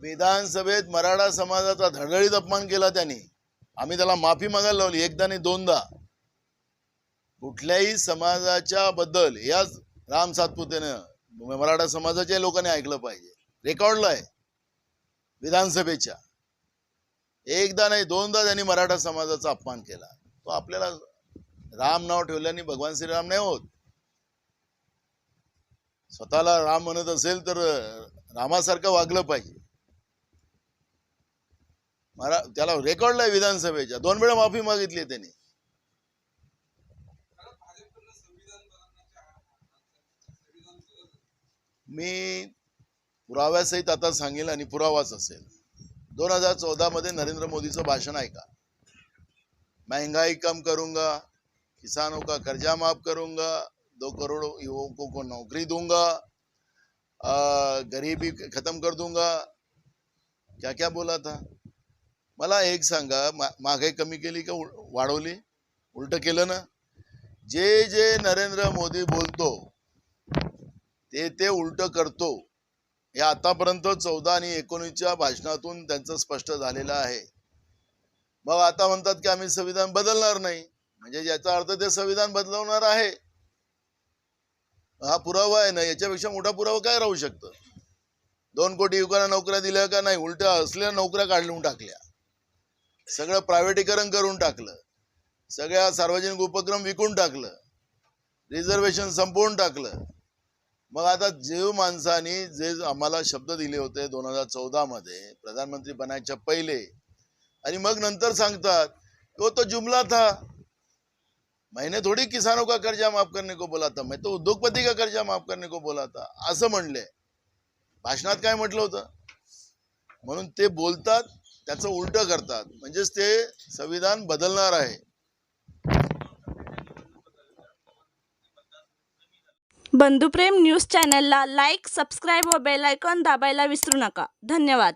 विधानसभेत मराठा समाजाचा धडधडीत अपमान केला त्यांनी. आम्ही त्याला माफी मागायला लावली एकदा नाही दोनदा. कुठल्याही समाजाच्या बद्दल याच राम सातपुतेनं मराठा समाजाच्या लोकांनी ऐकलं पाहिजे. रेकॉर्डला आहे. विधानसभेच्या. एकदा नाही दोनदा त्यांनी मराठा समाजाचा अपमान केला. तो आपल्याला राम नाव ठेवल्याने भगवान श्रीराम नाही होत. स्वतःला राम म्हणत असेल तर रामासारखं वागलं पाहिजे. मला त्याला रेकॉर्डला आहे विधानसभेच्या. दोन वेळा माफी मागितली त्यांनी. मी पुराव्यासहित आता सांगेल आणि पुरावाच असेल. दोन हजार चौदा मध्ये नरेंद्र मोदीचं भाषण ऐका. महंगाई कम करूंगा किसानों का कर्जा माफ करूंगा दो करोड़ युवकों को नौकरी दूंगा गरीबी खत्म कर दूंगा। क्या क्या बोला था? मला एक सांगा महागाई कमी केली का वाढवली? उलट केलं ना? जे जे नरेंद्र मोदी बोलतो ते ते उलट करतो हे आतापर्यंत चौदा आणि एकोणीसच्या भाषणातून त्यांचं स्पष्ट झालेलं आहे. मग आता म्हणतात की आम्ही संविधान बदलणार नाही. म्हणजे याचा अर्थ ते संविधान बदलवणार आहे. हा पुरावा आहे ना याच्यापेक्षा मोठा पुरावा काय राहू शकतं? दोन कोटी युवकांना नोकऱ्या दिल्या का नाही? उलट्या असल्या नोकऱ्या काढून टाकल्या. सगळं प्रायव्हेटीकरण करून टाकलं. सगळ्या सार्वजनिक उपक्रम विकून टाकलं. रिझर्वेशन संपवून टाकलं. मग आता जे माणसाने जे आम्हाला शब्द दिले होते दोन हजार चौदा मध्ये प्रधानमंत्री बनायच्या पहिले आणि मग नंतर सांगतात तो तो जुमला था. मैंने थोड़ी किसानों का कर्जा माफ करने को बोला था मैं तो उद्योगपती का कर्जा माफ करने को बोला था असं म्हणले. भाषणात काय म्हटलं होतं? म्हणून ते बोलतात त्याचं उलट करतात. म्हणजेच ते संविधान बदलणार आहे. बंधुप्रेम न्यूज चॅनलला लाईक सबस्क्राईब व बेल आयकॉन दाबायला विसरू नका. धन्यवाद.